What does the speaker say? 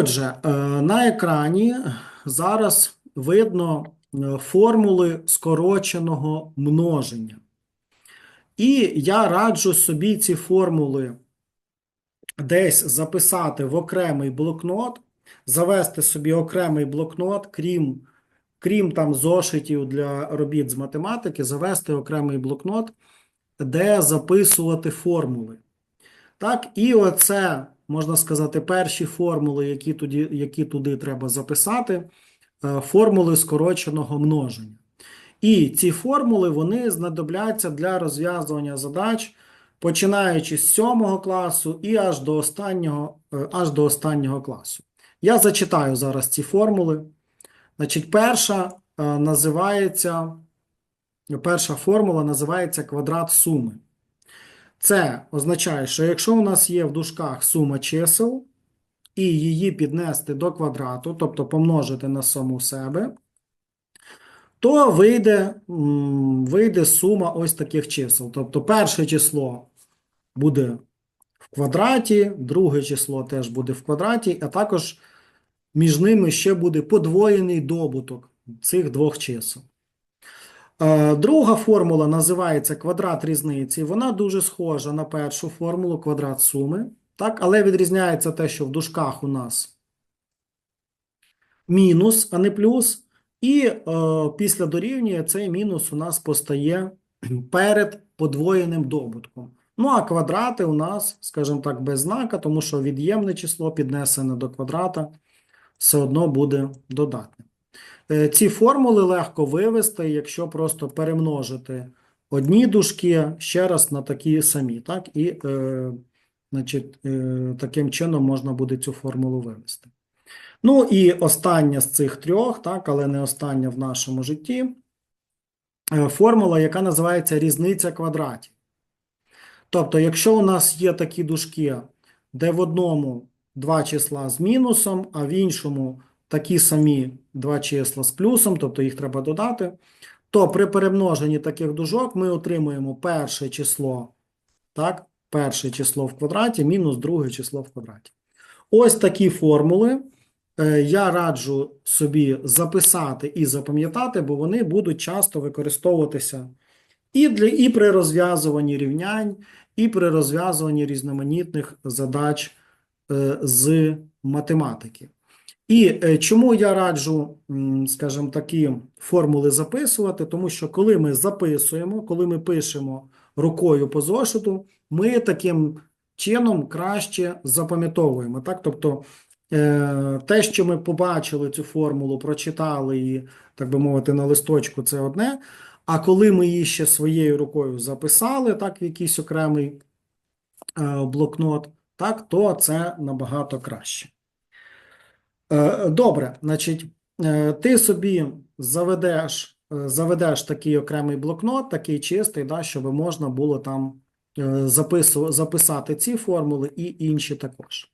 Отже, е, на екрані зараз видно е, формули скороченого множення. І я раджу собі ці формули десь записати в окремий блокнот, завести собі окремий блокнот, крім, крім там зошитів для робіт з математики, завести окремий блокнот, де записувати формули. Так, і оце, можна сказати, перші формули, які туди, які туди треба записати, е, формули скороченого множення. І ці формули вони знадобляться для розв'язування задач, починаючи з 7 класу і аж до останнього, е, аж до останнього класу. Я зачитаю зараз ці формули. Значить, перша е, називається, перша формула називається квадрат суми. Це означає, що якщо у нас є в дужках сума чисел, і її піднести до квадрату, тобто помножити на саму себе, то вийде, вийде сума ось таких чисел. Тобто перше число буде в квадраті, друге число теж буде в квадраті, а також між ними ще буде подвоєний добуток цих двох чисел. Е, Друга формула називається квадрат різниці. Вона дуже схожа на першу формулу квадрат суми, так? але відрізняється те, що в дужках у нас мінус, а не плюс. І е, після дорівнює цей мінус у нас постає перед подвоєним добутком. Ну, а квадрати у нас, скажімо так, без знака, тому що від'ємне число піднесене до квадрата все одно буде додатним. Е, Ці формули легко вивести, якщо просто перемножити одні дужки ще раз на такі самі, так? І е, значить, е, таким чином можна буде цю формулу вивести. Ну і остання з цих трьох, так, але не остання в нашому житті, е, формула, яка називається різниця квадратів. Тобто, якщо у нас є такі дужки, де в одному два числа з мінусом, а в іншому такі самі два числа з плюсом, тобто їх треба додати, то при перемноженні таких дужок ми отримуємо перше число, так, перше число в квадраті мінус друге число в квадраті. Ось такі формули е, я раджу собі записати і запам'ятати, бо вони будуть часто використовуватися і, для, і при розв'язуванні рівнянь, і при розв'язуванні різноманітних задач е, з математики. І е, чому я раджу, скажімо, такі формули записувати? Тому що коли ми записуємо, коли ми пишемо рукою по зошиту, ми таким чином краще запам'ятовуємо. Так? Тобто е, те, що ми побачили цю формулу, прочитали її, так би мовити, на листочку, це одне. А коли ми її ще своєю рукою записали, так, в якийсь окремий е, блокнот, так, то це набагато краще. Е, Добре, значить, е, ти собі заведеш, е, заведеш такий окремий блокнот, такий чистий, да, щоб можна було там запису- записати ці формули і інші також.